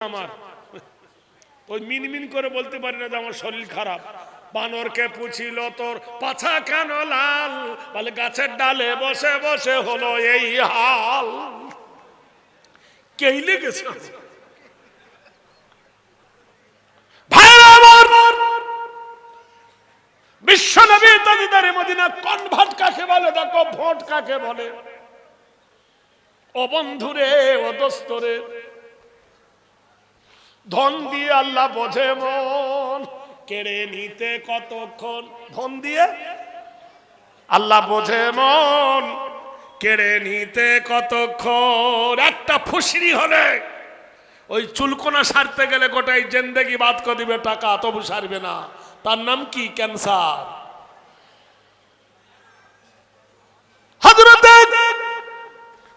আমার। ওই মিনমিন করে বলতে পারি না যে আমার শরীর খারাপ। বানরকে পুছিল তোর পাছা কেন লাল, বলে গাছের ডালে বসে বসে হলো এই হাল। কেই লেগেছে? ভাইরা আমার, বিশ্বনবী তাজিদারে ভোট কাকে বলে? ও বন্ধুরে, ও দোস্তরে ধন দিয়ে আল্লাহ বোঝে মন। কেড়ে নিতে কতক্ষণ ধন দিয়ে? আল্লাহ বোঝে মন। কেড়ে নিতে কতক্ষণ? একটা ফুসরি হলে ওই চুলকোনা সারতে গেলে গোটাই জেন্দেগি বাদ করে দিবে টাকা, তবু সারবে না। তার নাম কি? ক্যান্সার।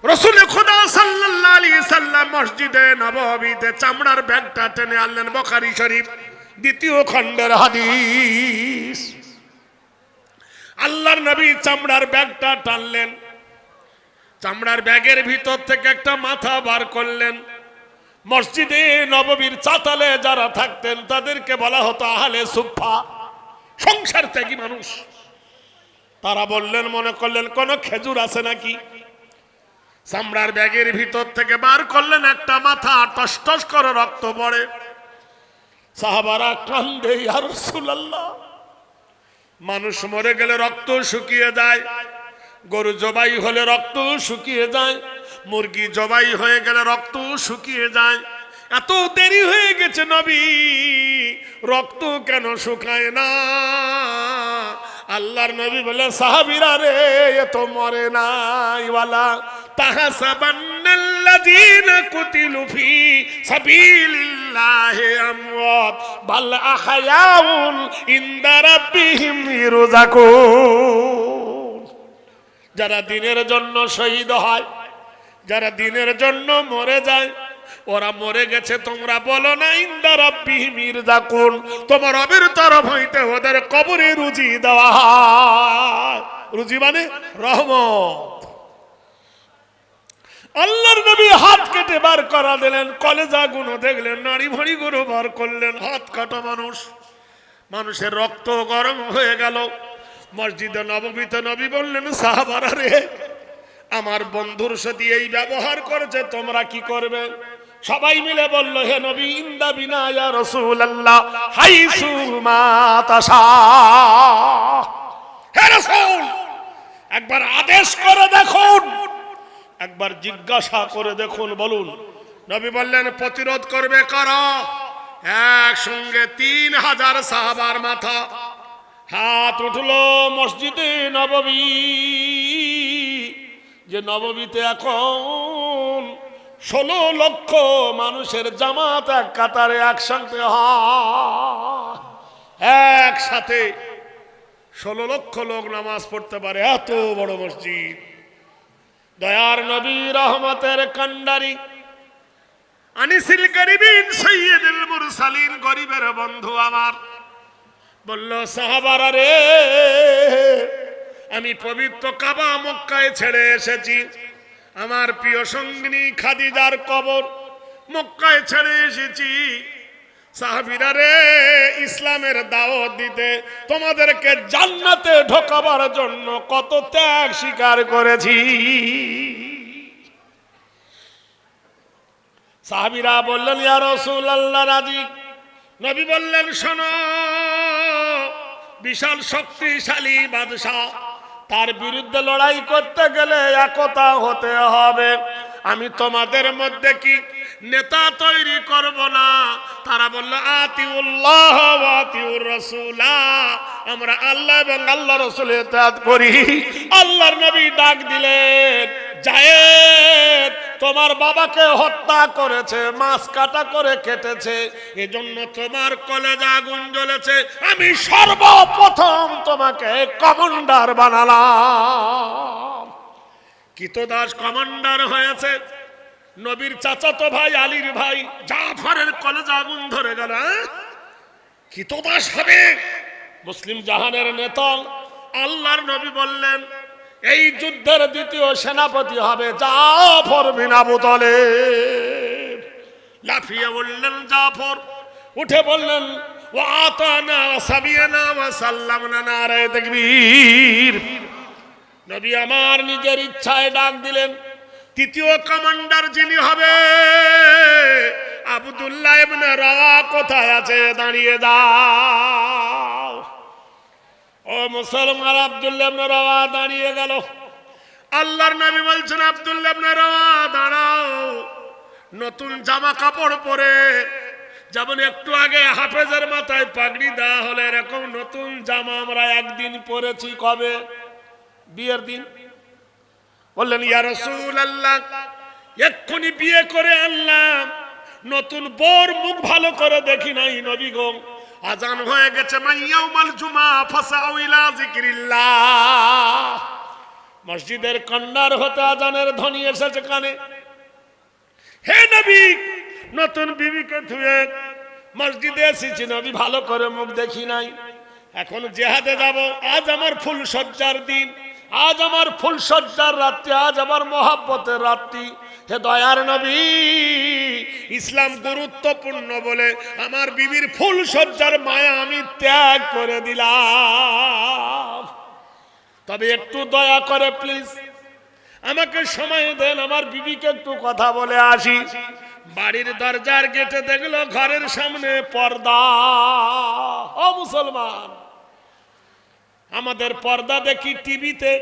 রসুল খোদা সাল্লাল্লাহু আলাইহি সাল্লাম মসজিদে নববীতে চামড়ার ব্যাগটা টেনে আনলেন বুখারী শরীফ, দ্বিতীয় খণ্ডের হাদিস। আল্লাহর নবী চামড়ার ব্যাগটা টানলেন, চামড়ার ব্যাগের ভিতর থেকে একটা মাথা বার করলেন। মসজিদে নববীর চাতালে যারা থাকতেন, তাদেরকে বলা হতো আহলে সুফা সংসার ত্যাগী মানুষ। তারা বললেন, মনে করলেন, কোন খেজুর আছে নাকি? চামড়ার ব্যাগের ভিতর থেকে বার করলেন একটা মাথা, টস টস করে রক্ত পড়ে। সাহাবারা কান্দে আর মানুষ মরে গেলে রক্ত শুকিয়ে যায়, গরু জবাই হলে রক্ত শুকিয়ে যায়, মুরগি জবাই হয়ে গেলে রক্ত শুকিয়ে যায়। এত দেরি হয়ে গেছে নবী, রক্ত কেন শুকায় না? আল্লাহর নবী বলে, সাহাবিরা রে, এ তো মরে নাই ওয়ালা। তাহাসাবান্নাল্লাযীনা কুতিলু ফি সাবিলিল্লাহি আমওয়াত। বাল আহয়াউন ইনদা রাব্বিহিম ইরজাকুন। যারা দিনের জন্য শহীদ হয়, যারা দিনের জন্য মরে যায় ওরা মরে গেছে, তোমরা বলো না, ইন্দা রাব্বি মির্জাকুন তোমার রবের তরফ হইতে ওদের কবরে রুজি দেওয়া রুজি মানে রহমত। আল্লাহর নবী হাত কেটে বার করা দিলেন, কলেজা গুলো দেখলেন নারী ভড়ি গুলো বার করলেন, হাত কাটা মানুষ। মানুষের রক্ত গরম হয়ে গেল। মসজিদে নবমীতে নবী বললেন, সাহাবারা রে, আমার বন্ধুর সাথে এই ব্যবহার করেছে, তোমরা কি করবে? সবাই মিলে বলল, হে নবী, ইন্দা বিনা ইয়া রাসূলুল্লাহ হাইসু মা তাশা। হে রাসূল, একবার আদেশ করে দেখুন, একবার জিজ্ঞাসা করে দেখুন, বলুন। নবী বললেন, প্রতিরোধ করবে কারা? একসঙ্গে তিন হাজার সাহাবার মাথা, হাত উঠল মসজিদে নববী। যে নববীতে এখন ষোলো লক্ষ মানুষের জামাত এক কাতারে একসঙ্গে একসাথে ষোলো লক্ষ লোক নামাজ পড়তে পারে, এত বড় মসজিদ। দয়ার নবী রহমতের কান্ডারি সৈয়দুল গরিবের বন্ধু আমার। বলল রে, আমি পবিত্র কাবা মক্কায় ছেড়ে এসেছি। আমার প্রিয় সঙ্গিনী খাদিজার কবর মক্কায় ছেড়ে এসেছি। সাহাবিরা রে, ইসলামের দাওয়াত দিতে তোমাদেরকে জান্নাতে ঢোকাবার জন্য কত ত্যাগ স্বীকার করেছি। সাহাবিরা বললেন, ইয়া আল্লাহ রাজি? নবী বললেন, শোনো, বিশাল শক্তিশালী বাদশাহ তার বিরুদ্ধে লড়াই করতে গেলে একতা হতে হবে। আমি তোমাদের মধ্যে কি নেতা তৈরি করব না? তারা বলল, আতিউল্লাহ আতিউর রাসূলা। আমরা আল্লাহ এবং আল্লাহ রাসূলের ইতাআত করি। আল্লাহর নবী ডাক দিলেন, জায়েদ তোমার বাবাকে হত্যা করেছে, মাছ কাটা করে কেটেছে, এজন্য তোমার কলেজে আগুন জ্বলেছে। আমি সর্বপ্রথম তোমাকে কমান্ডার বানালাম। কিতদাস কমান্ডার হয়েছে। নবীর চাচাতো ভাই, আলীর ভাই, জাফরের কলেজে আগুন ধরে গেল হ্যাঁ? কিতদাস হবে। মুসলিম জাহানের নেতা, আল্লাহর নবী বললেন এই যুদ্ধের দ্বিতীয় সেনাপতি হবে জাফর বিন আবু তালেব। লাফিয়ে বললেন, জাফর, উঠে বললেন আমার নিজের ইচ্ছায় ডাক দিলেন, তৃতীয় কমান্ডার যিনি হবে কোথায় আছে? দাঁড়িয়ে দাও ও মুসলমান আব্দুল্লাহ রাওয়া দাঁড়িয়ে গেল। আল্লাহর নবী বলছেন, আব্দুল্লাহ রাওয়া দাঁড়াও। নতুন জামা কাপড় পরে যেমন একটু আগে হাফেজের মাথায় পাগড়ি দেওয়া হলে, এরকম নতুন জামা আমরা একদিন পরেছি কবে? বিয়ের দিন? বললেন, ইয়া রসুল আল্লাহ এক্ষুনি বিয়ে করে আনলাম। নতুন বোর মুখ ভালো করে দেখি নাই নবী গো। আজান হয়ে গেছে মাইয়াউমাল জুমা ফাসাউ ইলা মসজিদের কন্যার হতে আজানের ধ্বনি এসেছে কানে। হে নবী, নতুন বিবিকে ধুয়ে মসজিদে এসেছি নবী, ভালো করে মুখ দেখি নাই। এখন জেহাদে যাব, আজ আমার ফুল সজ্জার দিন, আজ আমার ফুল সজ্জার রাত্রি, আজ আমার মহাব্বতের রাত্রি। হে দয়ার নবী, ইসলাম গুরুত্বপূর্ণ বলে আমার বিবির ফুল সজ্জার মায়া আমি ত্যাগ করে দিলাম। তবে একটু দয়া করে প্লিজ আমাকে সময় দেন, আমার বিবিকে একটু কথা বলে আসি। বাড়ির দরজার গেটে দেখল ঘরের সামনে পর্দা। ও মুসলমান, আমাদের পর্দা দেখি টিভিতে,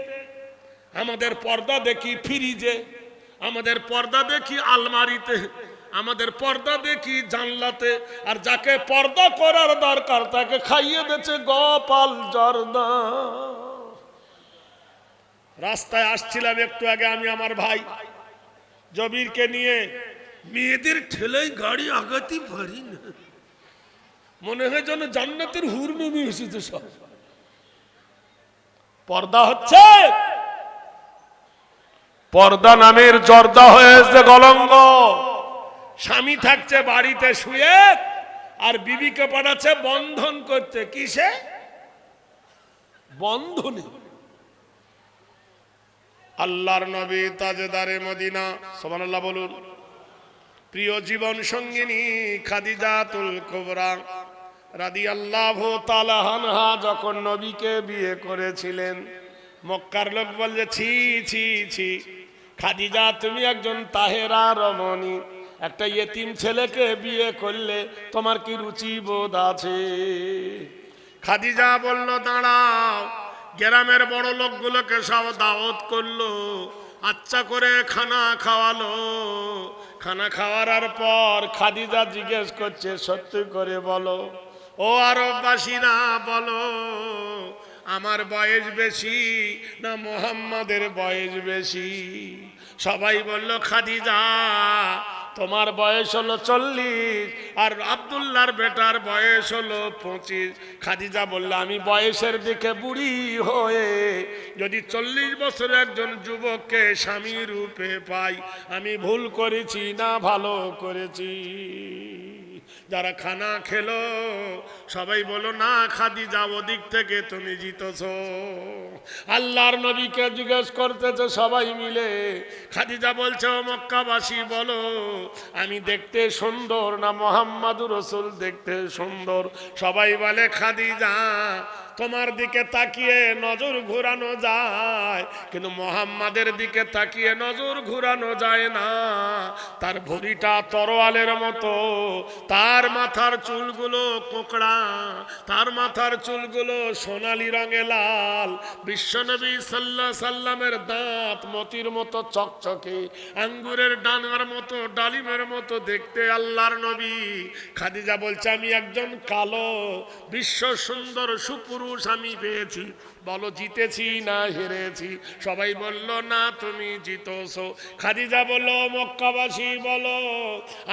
আমাদের পর্দা দেখি ফ্রিজে আমাদের পর্দা দেখি আলমারিতে, আমাদের পর্দা দেখি জানলাতে, আর যাকে পর্দা করার দরকার তাকে খাইয়ে দিচ্ছে গোপাল জর্দা রাস্তায় আসছিলাম একটু আগে আমি আমার ভাই জবিরকে নিয়ে। মেয়েদের ঠেলাই গাড়ি আগাতে পারি না। মনে হয় যেন জান্নাতের হুরমুমি এসেছে সব। পর্দা হচ্ছে পর্দা নামের জর্দা হয়েছে গলঙ্গ। স্বামী থাকছে বাড়িতে শুয়ে আর বিবিকে পাঠাচ্ছে বন্ধন করতে। কিসে? বন্ধনে। আল্লাহর নবী তাজেদারে মদিনা, সুবহানাল্লাহ বলুন। প্রিয় জীবন সঙ্গিনী খাদিজাতুল কুবরা রাদিয়াল্লাহু তাআলা আনহা যখন নবীকে বিয়ে করেছিলেন, মক্কার লোক বলছে, ছি ছি ছি। খাদিজা, তুমি একজন তাহেরা রমণী। একটা ইয়েতিম ছেলেকে বিয়ে করলে তোমার কি রুচি বোধ আছে? খাদিজা বলল, দাঁড়াও, গ্রামের বড় লোকগুলোকে সব দাওয়াত করল আচ্ছা করে খানা খাওয়ালো। খানা খাওয়ার পর খাদিজা জিজ্ঞেস করছে, সত্যি করে বলো? ও আরববাসীরা, বলো, আমার বয়স বেশি না মোহাম্মদের বয়স বেশি? সবাই বলল, খাদিজা, তোমার বয়স হলো চল্লিশ আর আবদুল্লার বেটার বয়স হলো পঁচিশ। খাদিজা বলল, আমি বয়সের দিকে বুড়ি হয়ে যদি চল্লিশ বছর একজন যুবককে স্বামী রূপে পাই, আমি ভুল করেছি না ভালো করেছি? যারা খানা খেলো, সবাই বলো, না খাদি, যাও দিক থেকে, তুমি জিতছ। আল্লাহর নবীকে জিজ্ঞেস করতেছে সবাই মিলে, খাদিজা বলছে মক্কাবাসী, বলো, আমি দেখতে সুন্দর না, মোহাম্মদুর রসুল দেখতে সুন্দর? সবাই বলে, খাদিজা তোমার দিকে তাকিয়ে নজর ঘুরানো যায়, কিন্তু মোহাম্মদের দিকে তাকিয়ে নজর ঘুরানো যায় না। তার ভুঁড়িটা তরোয়ালের মতো, তার মাথার চুলগুলো কোকড়া, তার মাথার চুলগুলো সোনালি রঙে লাল। বিশ্বনবী সাল্লাহ সাল্লামের দাঁত মতির মতো চকচকে, আঙ্গুরের ডানার মতো, ডালিমের মতো দেখতে আল্লাহর নবী। খাদিজা বলছে, আমি একজন কালো, বিশ্ব সুন্দর সুপুরুষ আমি পেয়েছি। বলো, জিতেছি না হেরেছি? সবাই বলল, না, তুমি জিতছো। খাদিজা বলল মক্কাবাসী, বলো,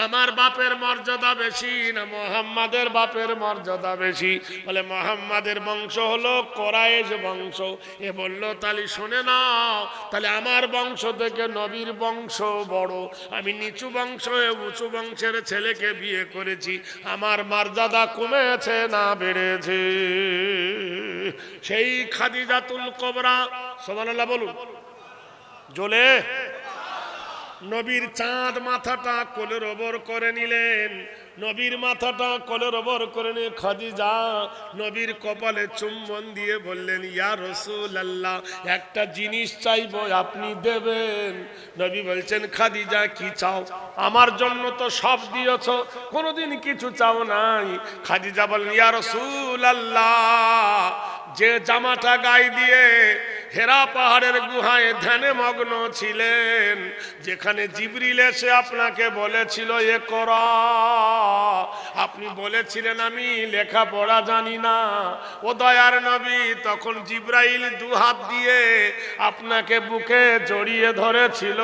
আমার বাপের মর্যাদা বেশি না মোহাম্মদের বাপের মর্যাদা বেশি? বলে, মোহাম্মদের বংশ হলো কোরাইশ বংশ। এ বলল, তাহলে শুনে নাও, তাহলে আমার বংশ থেকে নবীর বংশ বড়। আমি নিচু বংশ উঁচু বংশের ছেলেকে বিয়ে করেছি। আমার মর্যাদা কমেছে না বেড়েছে? সেই খাদিজাতুল কবরা সোমানাল্লাহ বলুন। জোলে নবীর চাঁদ মাথাটা কোলের ওপর করে নিলেন। নবীর মাথাটা কোলের ওপর করে নিয়ে খাদিজা নবীর কপালে চুম্বন দিয়ে বললেন, ইয়া রসুল আল্লাহ একটা জিনিস চাইব, আপনি দেবেন। নবী বলছেন, খাদিজা, কি চাও? আমার জন্য তো সব দিয়েছ, কোনোদিন কিছু চাও নাই। খাদিজা বললেন, ইয়া রসুল আল্লাহ যে জামাটা গায়ে দিয়ে হেরা পাহাড়ের গুহায় ধ্যানে মগ্ন ছিলেন, যেখানে জিবরিল এসে আপনাকে বলেছিল, এ করা। আপনি বলেছিলেন, আমি লেখাপড়া জানি না। ও দয়ার নবী, তখন জিব্রাইল দু হাত দিয়ে আপনাকে বুকে জড়িয়ে ধরেছিল।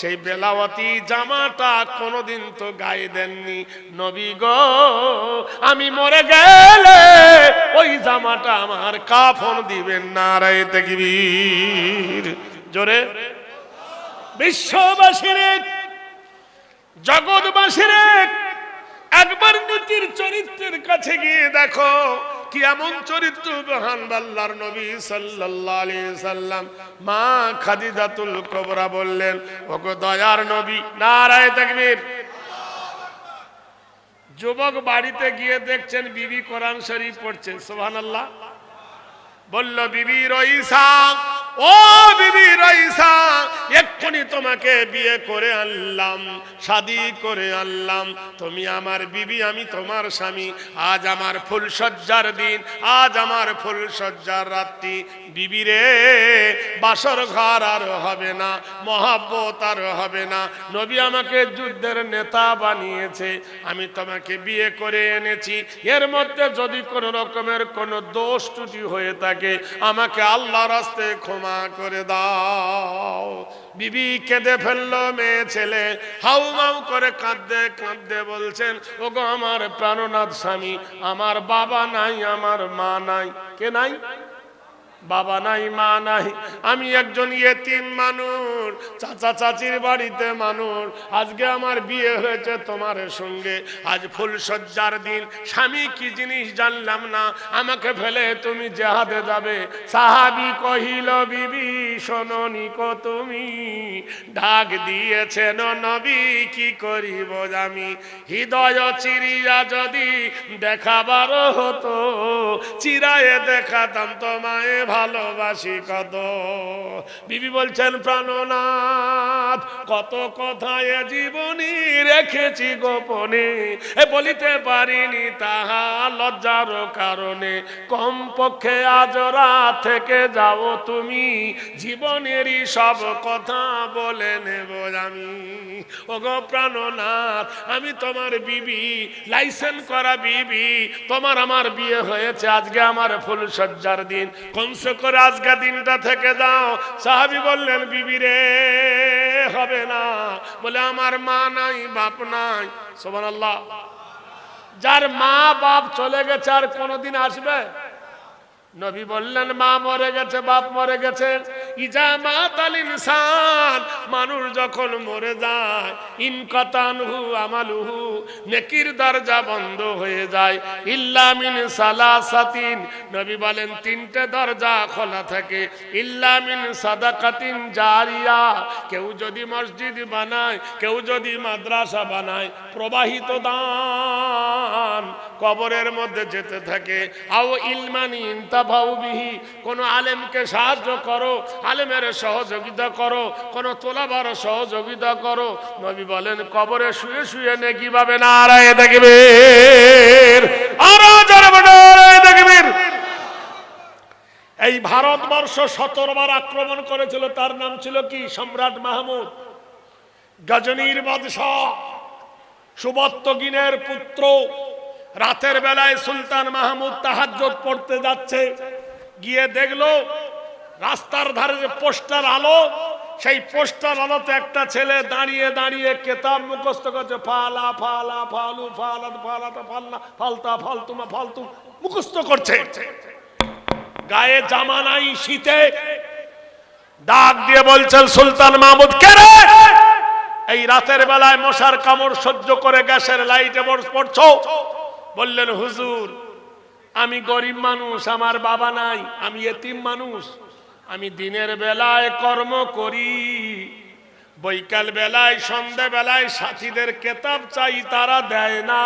সেই বেলাওয়াতি জামাটা কোনোদিন তো গায়ে দেননি। নবী গো, আমি মরে গেলে ওই জামাটা আমার কাফন দিবেন না রে তেকবীর। জোরে। বিশ্ববাসীর জগৎবাসীর একবার নীতির চরিত্রের কাছে গিয়ে দেখো, কি এমন চরিত্র বহান বাল্লার নবী সাল্লাল্লাহু আলাইহি সাল্লাম। মা খাদিজাতুল কুবরা বললেন, ওগো দয়ার নবী নারায়ে তাকবীর। যুবক বাড়িতে গিয়ে দেখছেন, বিবি কোরআন শরীফ পড়ছে, সুবহানাল্লাহ। বলল বিবি রইসা ও বিবি রাইসা, এক্ষুনি তোমাকে বিয়ে করে আনলাম, শাদি করে আনলাম। তুমি আমার বিবি, আমি তোমার স্বামী। আজ আমার ফুল সজ্জার দিন, আজ আমার ফুল সজ্জার রাত্রি। বিবি রে, বাসর ঘর আর হবে না, মহাব্বত আর হবে না। নবী আমাকে যুদ্ধের নেতা বানিয়েছে, আমি তোমাকে বিয়ে করে এনেছি। এর মধ্যে যদি কোনো রকমের কোনো দোষ ত্রুটি হয়ে থাকে, আমাকে আল্লাহ রাস্তে ক্ষমা করে দাও। বিবি কেঁদে ফেলল মেয়ে ছেলে। হাউ মাউ করে কাঁদতে কাঁদতে বলছেন, ওগো আমার প্রাণনাথ স্বামী, আমার বাবা নাই, আমার মা নাই। কে নাই? বাবা নাই, মা নাই, আমি একজন ইয়েতিম মানুষ, চাচা চাচির বাড়িতে মানুষ। আজকে আমার বিয়ে হয়েছে তোমার সঙ্গে। আজ ফুল সজ্জার দিন। স্বামী কি জিনিস জানলাম না। আমাকে ফেলে তুমি জেহাদে যাবে। সাহাবি কহিল, বিবি, শোনি কো তুমি। ডাক দিয়েছেন নবী, কি করিব আমি হৃদয় চিরিয়া যদি দেখাবার হতো, চিরায়ে দেখাতাম তোমায় ভালোবাসি কত। বিবি বলছেন, প্রাণনাথ, কত কথায় জীবনী রেখেছি গোপনে। এ বলিতে পারিনি তাহা লজ্জার কারণে। কম পক্ষে আজ রাত থেকে যাও তুমি, জীবনেরই সব কথা বলে নেব আমি। ওগো প্রাণনাথ, আমি তোমার বিবি, লাইসেন্স করা বিবি, তোমার আমার বিয়ে হয়েছে, আজকে আমার ফুল সজ্জার দিন। কমসে করে আজকে দিনটা থেকে যাও। সাহাবি বললেন, বিবি রে, হবে না। বলে, আমার মা নাই, বাপ নাই। সোমান আল্লাহ যার মা বাপ চলে গেছে, আর কোনোদিন আসবে? নবী বললেন, মা মরে গেছে, বাপ মরে গেছে। মানুষ যখন মরে যায়, ইনকাতানহু আমালুহু, নেকির দরজা বন্ধ হয়ে যায়। ইল্লা মিন সালাসাতিন, নবী বলেন, তিনটে দরজা খোলা থাকে। ইল্লা মিন সাদাকাতিন জারিয়া, কেউ যদি মসজিদ বানায়, কেউ যদি মাদ্রাসা বানায়, প্রবাহিত দান কবরের মধ্যে যেতে থাকে। আও ইলমানি ইন্তাফাউবিহি কোন আলেমকে সাহায্য করো, আলেমের সহযোগিতা করো, কোন তোলাবার সহযোগিতা করো। নবী বলেন, কবরে শুয়ে শুয়ে না আড়াই দেখবে আরও দেখবে এই ভারতবর্ষ সতেরোবার আক্রমণ করেছিল, তার নাম ছিল কি? সম্রাট মাহমুদ। গজনীর বাদশাহ সুবত্তগিনের পুত্র রাতের বেলায় সুলতান মাহমুদ তাহাজ্জত পড়তে যাচ্ছে, গিয়ে দেখল রাস্তার ধারে যে পোস্টার আলো, সেই পোস্টার আলোতে একটা ছেলে দাঁড়িয়ে দাঁড়িয়ে কেতাব মুখস্থ করছে, ফালা ফালা, ফালু, ফালা ফালাতা ফাল্লা ফালতা ফালতুমা ফালতু, মুখস্থ করছে। গায়ে জামা নাই, শীতে ডাক দিয়ে বলছেন সুলতান মাহমুদ, কে রে? এই রাতের বেলায় মশার কামড় সহ্য করে গ্যাসের লাইটে পড়ছো? বললেন, হুজুর, আমি গরিব মানুষ, আমার বাবা নাই, আমি এতিম মানুষ, আমি দিনের বেলায় কর্ম করি। বৈকাল বেলায়, সন্ধে বেলায় সাথীদের কেতাব চাই তারা দেয় না।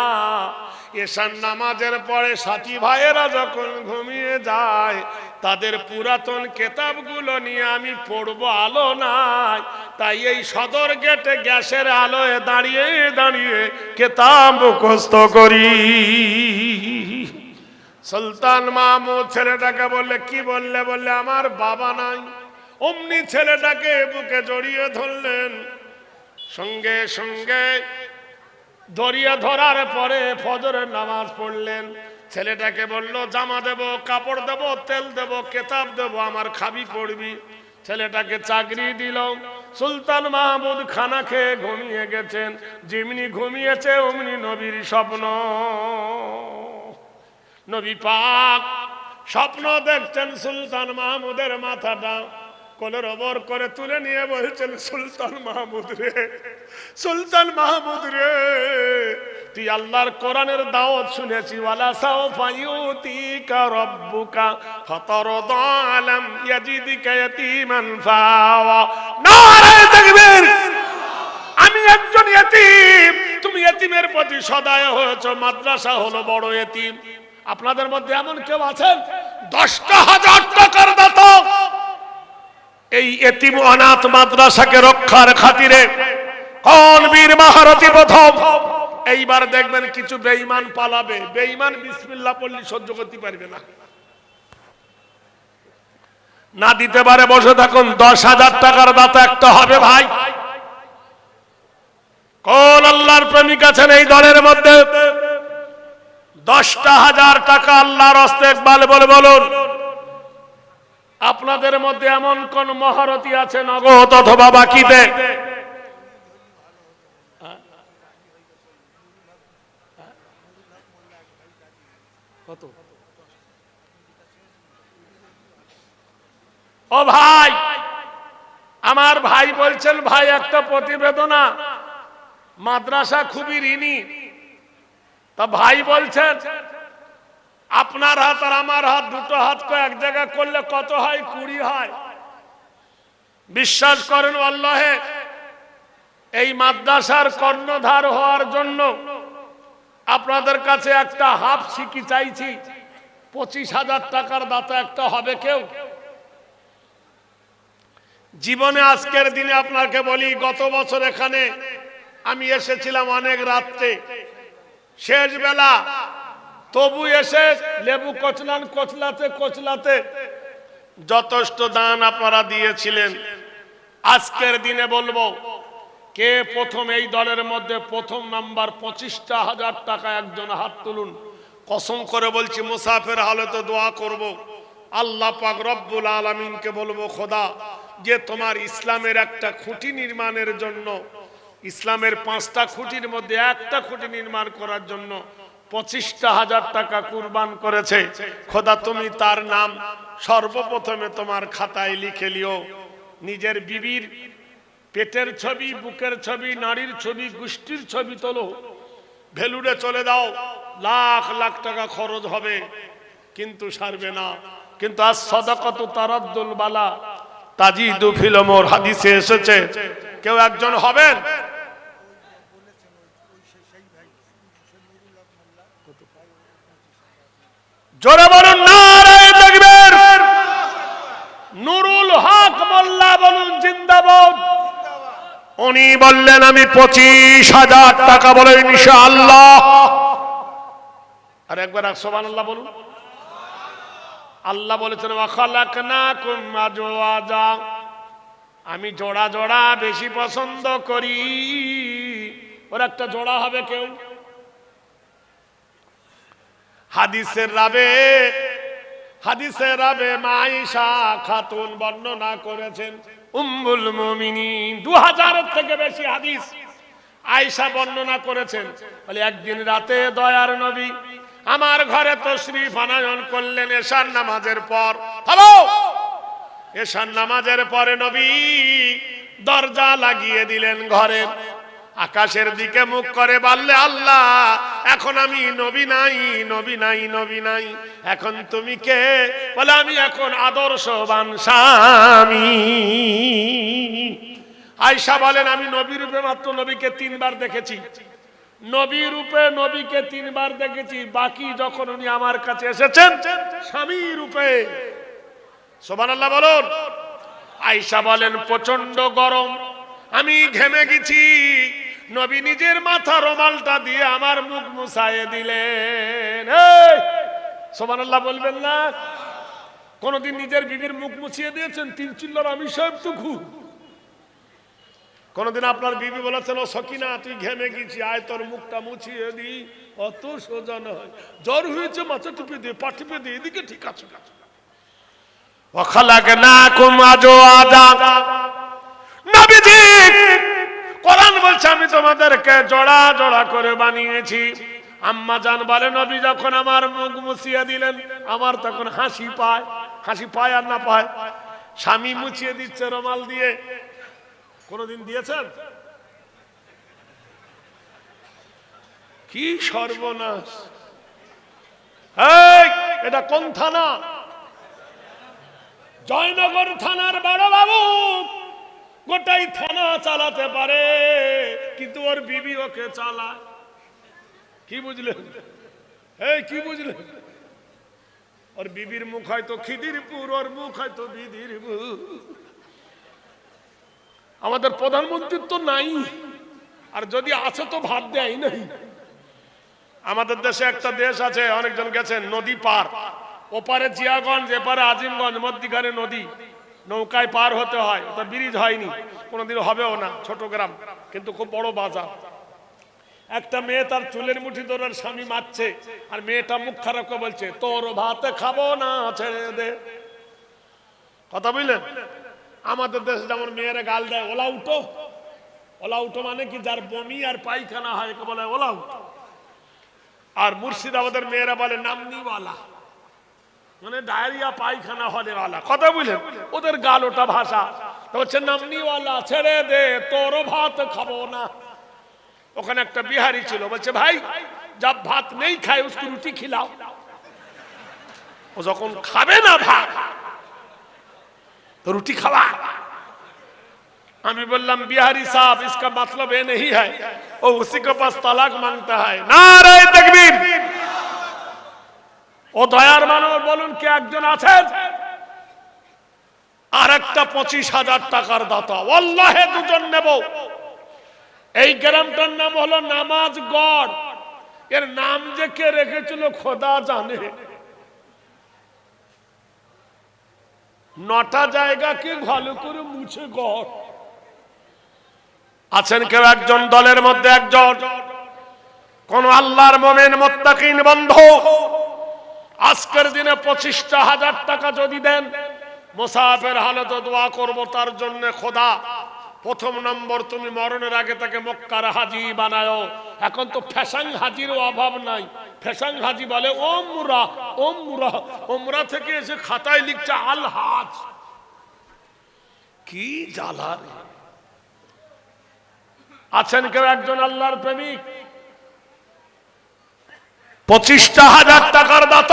এসান নামাজের পরে সাথী ভাইয়েরা যখন ঘুমিয়ে যায়, তাদের পুরাতন কেতাবগুলো নিয়ে আমি পড়ব আলো নাই। তাই এই সদর গেটে গ্যাসের আলোয় দাঁড়িয়ে দাঁড়িয়ে কেতাব মুখস্থ করি। সুলতান মাহমুদ ছেলেটাকে বললে, কি বললে? বললে, আমার বাবা নাই। অমনি ছেলেটাকে বুকে জড়িয়ে ধরলেন। সঙ্গে সঙ্গে ধরিয়ে ধরার পরে ফজরের নামাজ পড়লেন। ছেলেটাকে বলল, জামা দেব, কাপড় দেব, তেল দেব, কেতাব দেব, আমার খাবি পড়বি। ছেলেটাকে চাকরি দিল। সুলতান মাহমুদ খানা খেয়ে ঘুমিয়ে গেছেন। যেমনি ঘুমিয়েছে, অমনি নবীর স্বপ্ন। নবী পাক স্বপ্ন দেখছেন সুলতান মাহমুদের মাথাটা। কোলের ওপর করে তুলে নিয়ে বলছেন, সুলতান মাহমুদ রে, সুলতান মাহমুদ রে, তুই আল্লাহর কোরআনের দাওয়াত শুনেছি, ওয়ালা সাও ফায়ুতিকা রব্বুকা ফাতারদা আলাম ইয়াজিদিকা ইয়াতীমান ফাওয়া। নারে তাকবীর! আমি একজন এতিম তুমি এতিমের প্রতি সদায় হয়েছো, মাদ্রাসা হলো বড় এতিম আপনাদের মধ্যে এমন কেউ আছেন? দশটা হাজার টাকার দাতা এই এতিম অনাথ মাদ্রাসাকে রক্ষার খাতিরে কোন বীর মহারথী প্রথম? এইবার দেখবেন কিছু বেঈমান পালাবে। বেঈমান বিসমিল্লাহ পড়লি সহ্য করতে পারবে না। না দিতে পারে, বসে থাকুন। দশ হাজার টাকার দাতা একটা হবে ভাই। কোন আল্লাহর প্রেমিক আছেন এই দলের মধ্যে? দশটা হাজার টাকা আল্লাহর হস্তে বলে বলুন। আপনাদের মধ্যে এমন কোন মহারথী আছে নগদ অথবা বাকিতে কত? ও ভাই আমার ভাই বলছেন ভাই একটা প্রতিবেদনা। মাদ্রাসা খুবই ঋণী। তা ভাই বলছেন আপনার হাত আর আমার হাত, দুটো হাতকে এক জায়গায় করলে কত হয়? কুড়ি হয়। বিশ্বাস করেন আল্লাহে, এই মাদ্রাসার কর্ণধার হওয়ার জন্য আপনাদের কাছে একটা হাফ শিখি চাইছি। পঁচিশ হাজার টাকার দাতা একটা হবে কেউ? জীবনে আজকের দিনে আপনাকে বলি, গত বছর এখানে আমি এসেছিলাম অনেক রাত্রে। শেষ বেলা তবু এসে লেবু কচলান কচলাতে কচলাতে যথেষ্ট দান আপনারা দিয়েছিলেন। আজকের দিনে বলব, কে প্রথম এই দলের মধ্যে প্রথম নাম্বার পঁচিশটা হাজার টাকা একজন হাত তুলুন। কসম করে বলছি, মুসাফের হালে তো দোয়া করব। আল্লাহ পাক রব্বুল আলমিনকে বলব, খোদা, যে তোমার ইসলামের একটা খুঁটি নির্মাণের জন্য, ইসলামের পাঁচটা খুঁটির মধ্যে একটা খুঁটি নির্মাণ করার জন্য পঁচিশটা হাজার টাকা কুরবান করেছে। খোদা, তুমি তার নাম সর্বপ্রথমে তোমার খাতায় লিখে লিও। নিজের বিবির পেটের ছবি, বুকের ছবি নারীর ছবি, গোষ্ঠীর ছবি তোলো। ভেলুড়ে চলে দাও। লাখ লাখ টাকা খরচ হবে, কিন্তু সারবে না। কিন্তু আজ সদাকত তারাদ্দুল বালা। তাজিদু ফিলমোর হাদিসে এসেছে, কেউ একজন হবেন? জোরে বলুন নুরুল হক মোল্লা বলুন, জিন্দাবাদ। উনি বললেন, আমি পঁচিশ হাজার টাকা বলে, ইনশাআল্লাহ। আর একবার সোবান আল্লাহ বলুন। আল্লাহ বলেছেন আমি জোড়া জোড়া বেশি পছন্দ করি। ওর একটা জোড়া হবে কেউ? হাদিসের রাবে হাদিসের রাবে মাইশা খাতুন বর্ণনা করেছেন। উম্মুল মুমিনিন দু হাজারের থেকে বেশি হাদিস আয়সা বর্ণনা করেছেন। বলে, একদিন রাতে দয়ার নবী আমার ঘরে তশরিফ আনায়ন করলেন এশার নামাজের পর। হ্যালো এশার নামাজের পরে নবী দরজা লাগিয়ে দিলেন ঘরে। আকাশের দিকে মুখ করে বললে, আল্লাহ, এখন আমি নবী নাই নবী নাই নবী নাই। এখন তুমি কে? বলে, আমি এখন আদর্শবান স্বামী। আয়সা বলেন, আমি নবী রূপে মাত্র নবীকে তিনবার দেখেছি। নবী রূপে নবীকে তিনবার দেখেছি। বাকি যখন উনি আমার কাছে এসেছেন স্বামী রূপে। সোমান আল্লাহ বলুন। আয়সা বলেন প্রচণ্ড গরম। আমি ঘেমে গেছি। নবী নিজের মাথা রোমালটা দিয়ে আমার মুখ মুছায়ে দিলেন। সোমান আল্লাহ বলবেন না? কোনদিন নিজের বিবির মুখ মুছিয়ে দিয়েছেন? তিন চিল্লার আমি সব টুকু কোনদিন আপনার বিবি বলেছেন, ও সকিনা, তুই ঘেমে গেছি, আয় তোর মুখটা মুছিয়ে দি অত সোজা নয়। জ্বর হয়েছে, মাথা টিপে দিয়ে, পা টিপে দিয়ে, এদিকে ঠিক আছে ওখালাকনাকুম আজওয়াজা। নবীজি কোরআন বলছে, আমি তোমাদেরকে জোড়া জোড়া করে বানিয়েছি। আম্মা জান বলে, নবী যখন আমার মুখ মুছিয়ে দিলেন, আমার তখন হাসি পায়। হাসি পায় আর না পায়? স্বামী মুছিয়ে দিচ্ছে রমাল দিয়ে। কোনদিন দিয়েছেন? কি সর্বনাশ। এটা কোন থানা? জয়নগর থানার বড় বাবু গোটাই থানা চালাতে পারে, কিন্তু ওর বিবি ওকে চালায়। কি বুঝলেন এই, কি বুঝলেন ওর বিবির মুখ হয়তো খিদিরপুর, ওর মুখ হয়তো বিদিরপুর। আমাদের প্রধানমন্ত্রীর তো নাই, আর যদি আছে তো ভাত দেয় নাই। আমাদের দেশে একটা দেশ আছে, অনেকজন গেছেন, নদী পার। ওপারে জিয়াগঞ্জ, এপারে আজিমগঞ্জ, মধ্যিখানে নদী। নৌকায় পার হতে হয়, ওটা ব্রিজ হয়নি কোনোদিন হবেও না, ছোট গ্রাম, কিন্তু খুব বড় বাজার। একটা মেয়ে তার চুলের মুঠি ধরে ওর স্বামী মারছে, আর মেয়েটা মুখ খারাপ করে বলছে, তোর ভাত খাব না, ছেড়ে দে। কথা বুঝলেন? আমাদের দেশে যেমন মেয়েরা গাল দেয়, ওলা উঠো। ওলা উঠো মানে কি, যার বমি আর পায়খানা হয়, একে বলে ওলা উঠো। আর মুর্শিদাবাদের মেয়েরা বলে, নামনিওয়ালা। মানে ডায়রিয়া পায়খানা হলে ওয়ালা কথা বুঝলেন ওদের গাল ওটা ভাষা তো হচ্ছে নামনিওয়ালা ছেড়ে দে তোর ভাত খাবো না ওখানে একটা বিহারি ছিল বলছে ভাই যা ভাত নেই খায় উসকে রুটি খিলাও ও যখন খাবে না ভাত তো রুটি খাওয়া আমি বললাম बिहारी साहब इसका मतलब ये नहीं है वो उसी के पास तलाक मांगता है नारे तकबीर ও দয়ার মানব, বলুন কে একজন আছেন? আর একটা পঁচিশ হাজার টাকার দাতা। অল্লাহে দুজন নেব। এই গ্রামটার নাম হলো নামাজ গড়। এর নাম যে কে রেখেছিল খোদা জানে। নটা জায়গা জায়গাকে ভালো করে মুছে গড়। আছেন কেউ একজন দলের মধ্যে একজন? কোন আল্লাহর মোমেন মোত্তাকিন বন্ধু? আজকের দিনে পঁচিশটা হাজার টাকা যদি দেন, মোসাফের হালত দোয়া করব তার জন্য খোদা। প্রথম নম্বর তুমি মরণের আগে তাকে মক্কার হাজি বানায়ো। এখন তো ফ্যাশন হাজির অভাব নাই। ফ্যাশন হাজি বলে, ওমরা ওমরা ওমরা থেকে এসে খাতায় লিখছে আল হাজ কি জ্বালা আছেন কেউ একজন আল্লাহর প্রেমিক? পঁচিশটা হাজার টাকার দাত।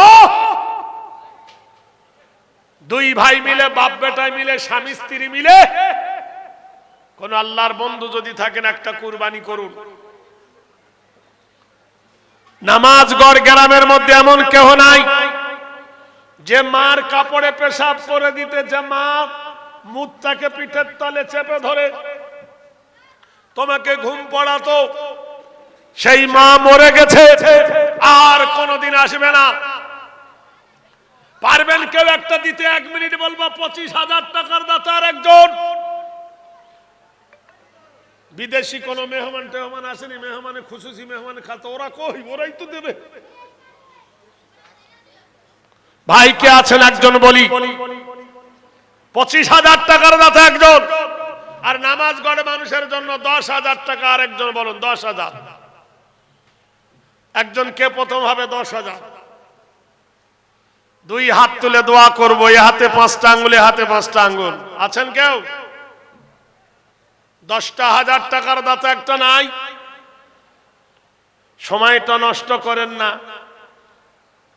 দুই ভাই মিলে, বাপ বেটায় মিলে, স্বামী স্ত্রী মিলে কোন আল্লাহর বন্ধু যদি থাকেন, একটা কুরবানি করুন। নামাজ গড় গ্রামের মধ্যে এমন কেহ নাই, যে মার কাপড়ে পেশাব করে দিতে, যে মা মুখটাকে পিঠের তলে চেপে ধরে, তোমাকে ঘুম পড়াতো সেই মা মরে গেছে, আর কোনদিন আসবে না। পারবেন কেউ একটা দিতে? এক মিনিট বলব, পঁচিশ হাজার টাকার দাতার একজন। বিদেশি কোন মেহমান টেহমান আসেনি, মেহমানে খুশুসি মেহমান খাতো, ওরা কই? ওরাই তো দেবে। ভাই, কে আছেন? একজন বলি। পঁচিশ হাজার টাকার দাতা একজন। আর নামাজ গড়ে মানুষের জন্য দশ হাজার টাকা আর একজন বলুন, দশ হাজার। একজন কে প্রথম হবে দশ হাজার। দুই হাত তুলে দোয়া করব, এ হাতে পাঁচটা আঙ্গুল এ হাতে পাঁচটা আঙ্গুল আছেন কেউ? দশটা হাজার টাকার দাতা একটা নাই। সময়টা নষ্ট করেন না।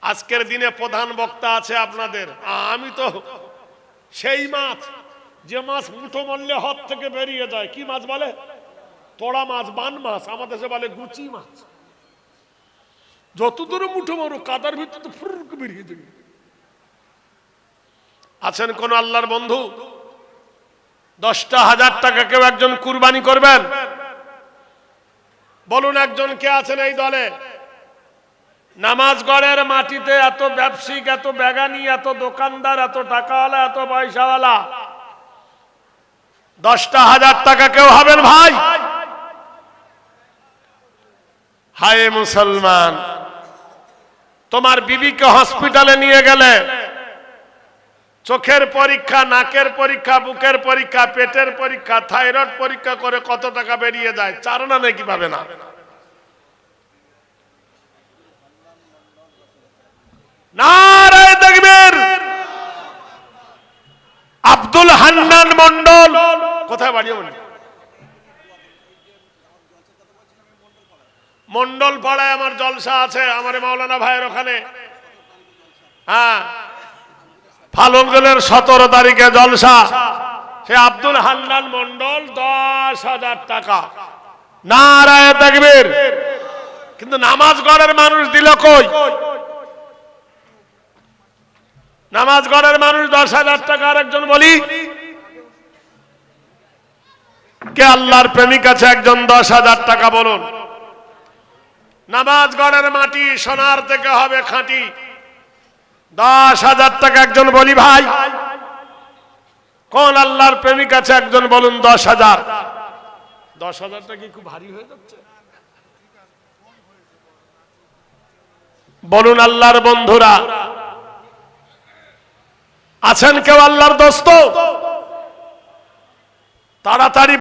আজকের দিনে প্রধান বক্তা আছে আপনাদের। আমি তো সেই মাছ, যে মাছ মুঠো মরলে হাত থেকে বেরিয়ে যায়। কি মাছ বলে? তোড়া মাছ, বান মাছ। আমাদের দেশে বলে গুচি মাছ। যত দূরে মুঠো মারো, কাদার ভিতরে তো ফুর করে বেরিয়ে যাবে। আছেন কোন আল্লাহর বন্ধু? দশটা হাজার টাকা কেউ একজন কুরবানি করবেন? বলুন একজন কে আছেন এই দলে? নামাজ গড়ের মাটিতে এত ব্যবসায়িক এত বেগানি, এত দোকানদার, এত টাকাওয়ালা, এত পয়সাওয়ালা। দশটা হাজার টাকা কেউ হবেন ভাই? হায় মুসলমান। তোমার বিবিকে হসপিটালে নিয়ে গেলে। চোখের পরীক্ষা, নাকের পরীক্ষা, বুকের পরীক্ষা, পেটের পরীক্ষা, থাইরয়েড পরীক্ষা করে কত টাকা বেরিয়ে যায় চার না নাকি পাবে না। আব্দুল হান্নান মন্ডল কোথায় বাড়ি বলি মন্ডল পাড়ায় আমার জলসা আছে, আমার মাওলানা ভাইয়ের ওখানে। হ্যাঁ। ফাল্গুনের সতেরো তারিখে জলসা। সে আব্দুল হান্নান মন্ডল দশ হাজার টাকা। নারায় দেখবেন কিন্তু নামাজ গড়ের মানুষ দিল কই? নামাজ গড়ের মানুষ দশ হাজার টাকা আরেকজন বলি? কে আল্লাহর প্রেমিক আছে একজন দশ হাজার টাকা বলুন। নামাজ গড়ের মাটি সোনার থেকে হবে খাঁটি। দশ হাজার টাকা একজন বলি ভাই। কোন আল্লাহর প্রেমিক আছে একজন বলুন দশ হাজার। দশ হাজারটা কি খুব ভারী হয়ে যাচ্ছে? বলুন আল্লাহর বন্ধুরা। আছেন কেউ আল্লাহর দোস্ত? তাড়াতাড়ি